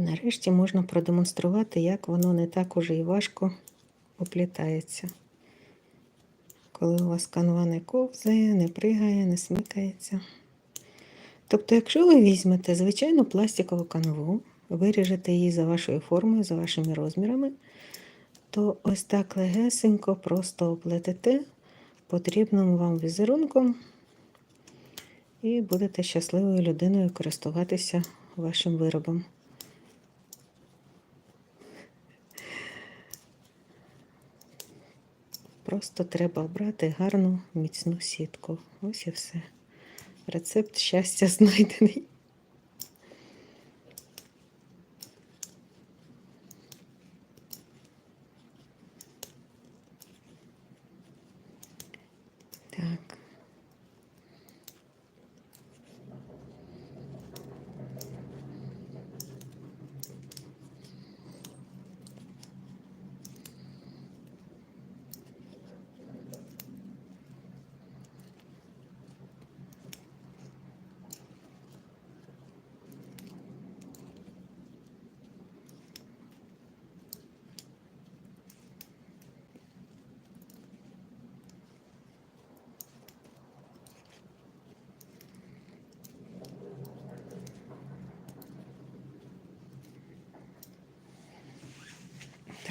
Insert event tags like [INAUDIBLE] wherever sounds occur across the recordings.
Нарешті можна продемонструвати, як воно не так уже і важко оплітається. Коли у вас канва не ковзає, не пригає, не смикається. Тобто, якщо ви візьмете звичайну пластикову канву, виріжете її за вашою формою, за вашими розмірами, то ось так легесенько просто оплетете потрібним вам візерунком і будете щасливою людиною користуватися вашим виробом. Просто треба обрати гарну міцну сітку. Ось і все. Рецепт щастя знайдений.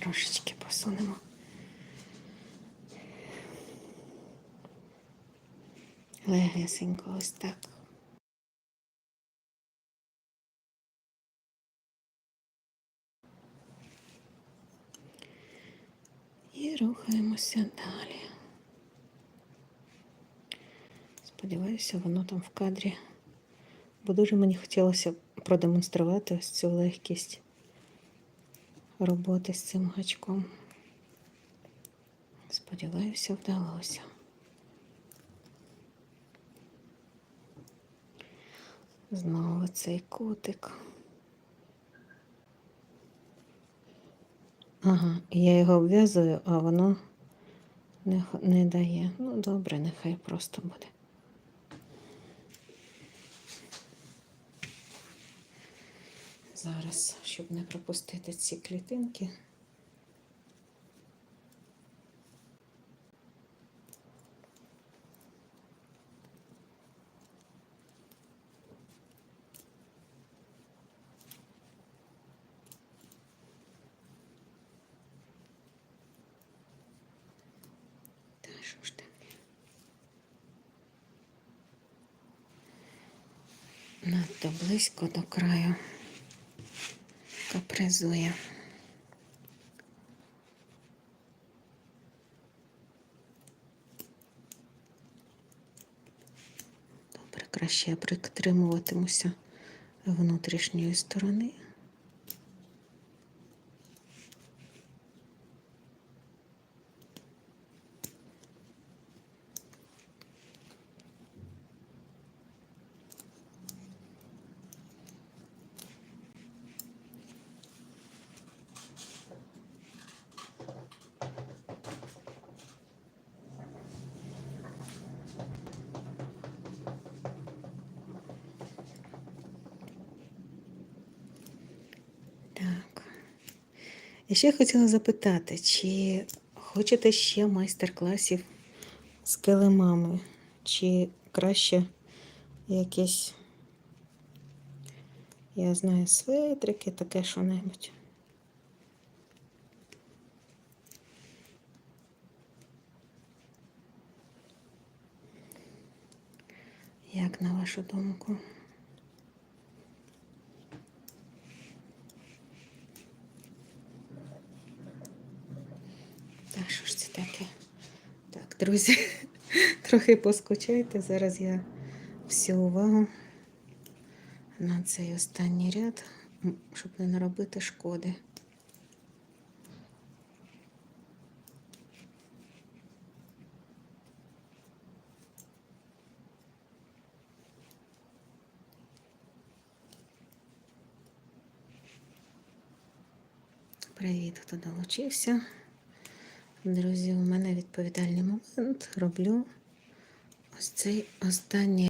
Трошечки посунемо. Легесенько ось так. І рухаємося далі. Сподіваюся, воно там в кадрі. Бо дуже мені хотілося продемонструвати ось цю легкість роботи з цим гачком. Сподіваюся, вдалося. Знову цей кутик. Ага, я його обв'язую, а воно не, не дає. Ну, добре, нехай просто буде. Зараз, щоб не пропустити ці клітинки. Що таке? Надто близько до краю капризує. Добре, краще я притримуватимуся внутрішньої сторони. І ще хотіла запитати, чи хочете ще майстер-класів з килимами, чи краще якісь, я знаю, светрики, таке що-небудь. Як на вашу думку? Так, що ж це таке? Так, друзі, [LAUGHS] трохи поскучайте. Зараз я всю увагу на цей останній ряд, щоб не наробити шкоди. Привіт, хто долучився. Друзі, у мене відповідальний момент. Роблю ось цей останній